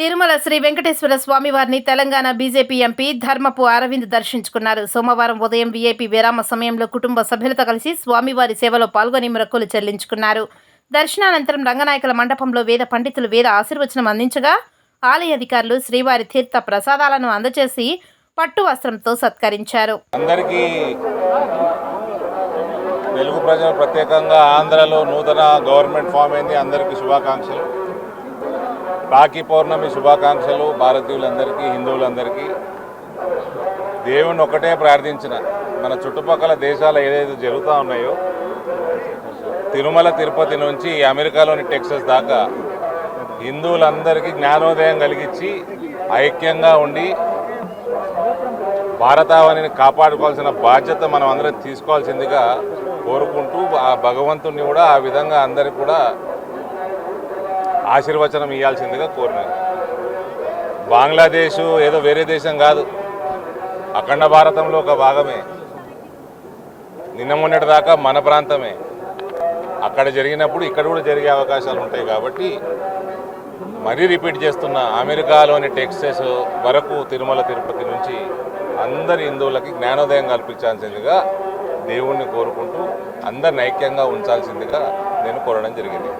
తిరుమల శ్రీ వెంకటేశ్వర స్వామి వారిని Telangana BJP MP ధర్మపు అరవింద్ దర్శించుకున్నారు. సోమవారం ఉదయం వీఐపీ విరామ సమయంలో కుటుంబ సభ్యులతో కలిసి స్వామివారి సేవలో పాల్గొని మొక్కులు చెల్లించుకున్నారు. దర్శనానంతరం రంగనాయకుల మండపంలో వేద పండితులు వేద ఆశీర్వచనం అందించగా ఆలయ అధికారులు శ్రీవారి తీర్థ ప్రసాదాలను అందజేసి పట్టు వస్త్రంతో సత్కరించారు. అందరికీ తెలుగు ప్రజలు ప్రత్యేకంగా ఆంధ్రలో నూతన గవర్నమెంట్ ఫామ్ అయింది. అందరికీ శుభాకాంక్షలు. రాఖీ పౌర్ణమి శుభాకాంక్షలు భారతీయులందరికీ హిందువులందరికీ. దేవుని ఒకటే ప్రార్థించిన. మన చుట్టుపక్కల దేశాలు ఏదైతే జరుగుతూ ఉన్నాయో తిరుమల తిరుపతి నుంచి అమెరికాలోని టెక్సస్ దాకా హిందువులందరికీ జ్ఞానోదయం కలిగించి ఐక్యంగా ఉండి భారతావనిని కాపాడుకోవాల్సిన బాధ్యత మనం అందరం తీసుకోవాల్సిందిగా కోరుకుంటూ ఆ భగవంతుణ్ణి కూడా ఆ విధంగా అందరికి కూడా ఆశీర్వచనం ఇవ్వాల్సిందిగా కోరినారు. బంగ్లాదేశ్ ఏదో వేరే దేశం కాదు. అఖండ భారతంలో ఒక భాగమే. నిన్న మొన్నటి దాకా మన ప్రాంతమే. అక్కడ జరిగినప్పుడు ఇక్కడ కూడా జరిగే అవకాశాలు ఉంటాయి కాబట్టి మరీ రిపీట్ చేస్తున్న అమెరికాలోని టెక్సెస్ వరకు తిరుమల తిరుపతి నుంచి అందరి హిందువులకి జ్ఞానోదయం కల్పించాల్సిందిగా దేవుణ్ణి కోరుకుంటూ అందరిని ఐక్యంగా ఉంచాల్సిందిగా నేను కోరడం జరిగింది.